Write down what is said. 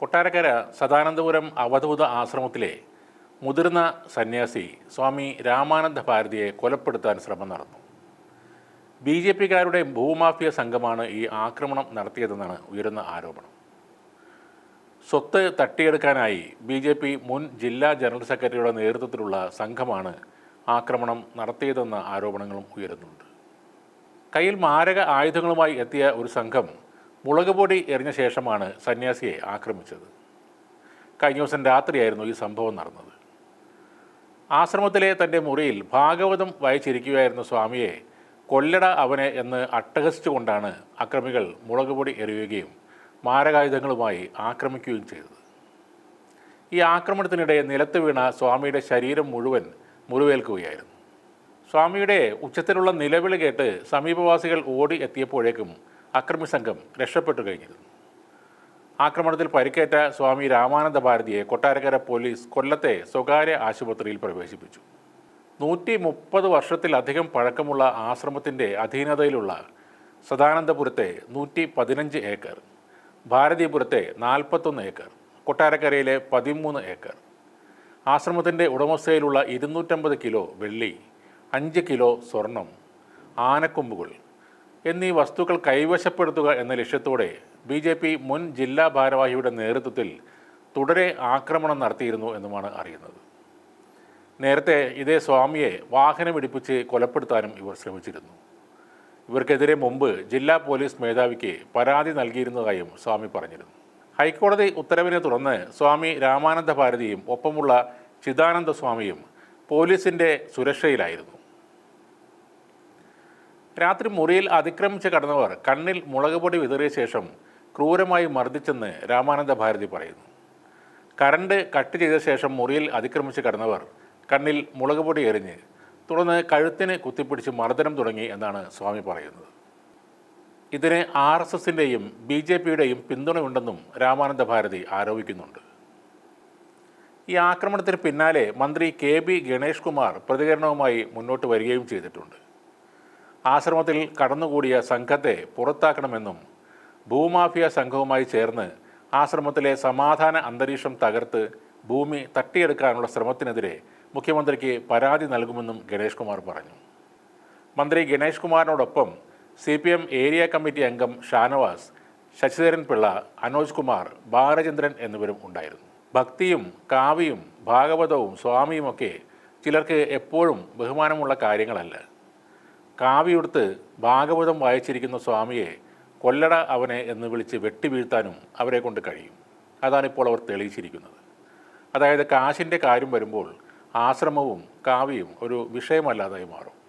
കൊട്ടാരക്കര സദാനന്ദപുരം അവധൂത ആശ്രമത്തിലെ മുതിർന്ന സന്യാസി സ്വാമി രാമാനന്ദ ഭാരതിയെ കൊലപ്പെടുത്താൻ ശ്രമം നടന്നു. ബി ജെ പിക്കാരുടെ ഭൂമാഫിയ സംഘമാണ് ഈ ആക്രമണം നടത്തിയതെന്നാണ് ഉയരുന്ന ആരോപണം. സ്വത്ത് തട്ടിയെടുക്കാനായി ബി ജെ പി മുൻ ജില്ലാ ജനറൽ സെക്രട്ടറിയുടെ നേതൃത്വത്തിലുള്ള സംഘമാണ് ആക്രമണം നടത്തിയതെന്ന ആരോപണങ്ങളും ഉയരുന്നുണ്ട്. കയ്യിൽ മാരക ആയുധങ്ങളുമായി എത്തിയ ഒരു സംഘം മുളക് പൊടി എറിഞ്ഞ ശേഷമാണ് സന്യാസിയെ ആക്രമിച്ചത്. കഴിഞ്ഞ ദിവസം രാത്രിയായിരുന്നു ഈ സംഭവം നടന്നത്. ആശ്രമത്തിലെ തന്റെ മുറിയിൽ ഭാഗവതം വായിച്ചിരിക്കുകയായിരുന്ന സ്വാമിയെ കൊല്ലട അവനെ എന്ന് അട്ടഹസിച്ചുകൊണ്ടാണ് അക്രമികൾ മുളക് പൊടി എറിയുകയും മാരകായുധങ്ങളുമായി ആക്രമിക്കുകയും ചെയ്തത്. ഈ ആക്രമണത്തിനിടെ നിലത്ത് വീണ സ്വാമിയുടെ ശരീരം മുഴുവൻ മുറിവേൽക്കുകയായിരുന്നു. സ്വാമിയുടെ ഉച്ചത്തിലുള്ള നിലവിളി കേട്ട് സമീപവാസികൾ ഓടി എത്തിയപ്പോഴേക്കും അക്രമി സംഘം രക്ഷപ്പെട്ടു കഴിഞ്ഞിരുന്നു. ആക്രമണത്തിൽ പരിക്കേറ്റ സ്വാമി രാമാനന്ദ ഭാരതിയെ കൊട്ടാരക്കര പോലീസ് കൊല്ലത്തെ സ്വകാര്യ ആശുപത്രിയിൽ പ്രവേശിപ്പിച്ചു. നൂറ്റി മുപ്പത് വർഷത്തിലധികം പഴക്കമുള്ള ആശ്രമത്തിന്റെ അധീനതയിലുള്ള സദാനന്ദപുരത്തെ നൂറ്റി പതിനഞ്ച് ഏക്കർ ഭാരതീപുരത്തെ നാൽപ്പത്തൊന്ന് ഏക്കർ കൊട്ടാരക്കരയിലെ പതിമൂന്ന് ഏക്കർ ആശ്രമത്തിന്റെ ഉടമസ്ഥയിലുള്ള ഇരുന്നൂറ്റമ്പത് കിലോ വെള്ളി അഞ്ച് കിലോ സ്വർണം ആനക്കൊമ്പുകൾ എന്നീ വസ്തുക്കൾ കൈവശപ്പെടുത്തുക എന്ന ലക്ഷ്യത്തോടെ ബി ജെ പി മുൻ ജില്ലാ ഭാരവാഹിയുടെ നേതൃത്വത്തിൽ തുടരെ ആക്രമണം നടത്തിയിരുന്നു എന്നുമാണ് അറിയുന്നത്. നേരത്തെ ഇതേ സ്വാമിയെ വാഹനമിടിപ്പിച്ച് കൊലപ്പെടുത്താനും ഇവർ ശ്രമിച്ചിരുന്നു. ഇവർക്കെതിരെ മുമ്പ് ജില്ലാ പോലീസ് മേധാവിക്ക് പരാതി നൽകിയിരുന്നതായും സ്വാമി പറഞ്ഞിരുന്നു. ഹൈക്കോടതി ഉത്തരവിനെ തുടർന്ന് സ്വാമി രാമാനന്ദ ഭാരതിയും ഒപ്പമുള്ള ചിദാനന്ദ സ്വാമിയും പോലീസിന്റെ സുരക്ഷയിലായിരുന്നു. രാത്രി മുറിയിൽ അതിക്രമിച്ച് കടന്നവർ കണ്ണിൽ മുളകുപൊടി വിതറിയ ശേഷം ക്രൂരമായി മർദ്ദിച്ചെന്ന് രാമാനന്ദ ഭാരതി പറയുന്നു. കറണ്ട് കട്ട് ചെയ്ത ശേഷം മുറിയിൽ അതിക്രമിച്ച് കടന്നവർ കണ്ണിൽ മുളകുപൊടി എറിഞ്ഞ് തുടർന്ന് കഴുത്തിന് കുത്തിപ്പിടിച്ച് മർദ്ദനം തുടങ്ങി എന്നാണ് സ്വാമി പറയുന്നത്. ഇതിന് ആർ എസ് എസിന്റെയും ബി ജെ പിയുടെയും പിന്തുണയുണ്ടെന്നും രാമാനന്ദ ഭാരതി ആരോപിക്കുന്നുണ്ട്. ഈ ആക്രമണത്തിന് പിന്നാലെ മന്ത്രി കെ ബി ഗണേഷ് കുമാർ പ്രതികരണവുമായി മുന്നോട്ട് വരികയും ചെയ്തിട്ടുണ്ട്. ആശ്രമത്തിൽ കടന്നുകൂടിയ സംഘത്തെ പുറത്താക്കണമെന്നും ഭൂമാഫിയ സംഘവുമായി ചേർന്ന് ആശ്രമത്തിലെ സമാധാന അന്തരീക്ഷം തകർത്ത് ഭൂമി തട്ടിയെടുക്കാനുള്ള ശ്രമത്തിനെതിരെ മുഖ്യമന്ത്രിക്ക് പരാതി നൽകുമെന്നും ഗണേഷ് കുമാർ പറഞ്ഞു. മന്ത്രി Ganesh കുമാറിനോടൊപ്പം C P M area committee അംഗം ഷാനവാസ് ശശിധരൻ പിള്ള അനോജ് കുമാർ ബാലചന്ദ്രൻ എന്നിവരും ഉണ്ടായിരുന്നു. ഭക്തിയും കാവ്യയും ഭാഗവതവും സ്വാമിയുമൊക്കെ ചിലർക്ക് എപ്പോഴും ബഹുമാനമുള്ള കാര്യങ്ങളല്ല. കാവ്യുടുത്ത് ഭാഗവതം വായിച്ചിരിക്കുന്ന സ്വാമിയെ കൊല്ലട അവനെ എന്ന് വിളിച്ച് വെട്ടിവീഴ്ത്താനും അവരെ കൊണ്ട് കഴിയും. അതാണിപ്പോൾ അവർ തെളിയിച്ചിരിക്കുന്നത്. അതായത് കാശിന്റെ കാര്യം വരുമ്പോൾ ആശ്രമവും കാവ്യയും ഒരു വിഷയമല്ലാതായി മാറും.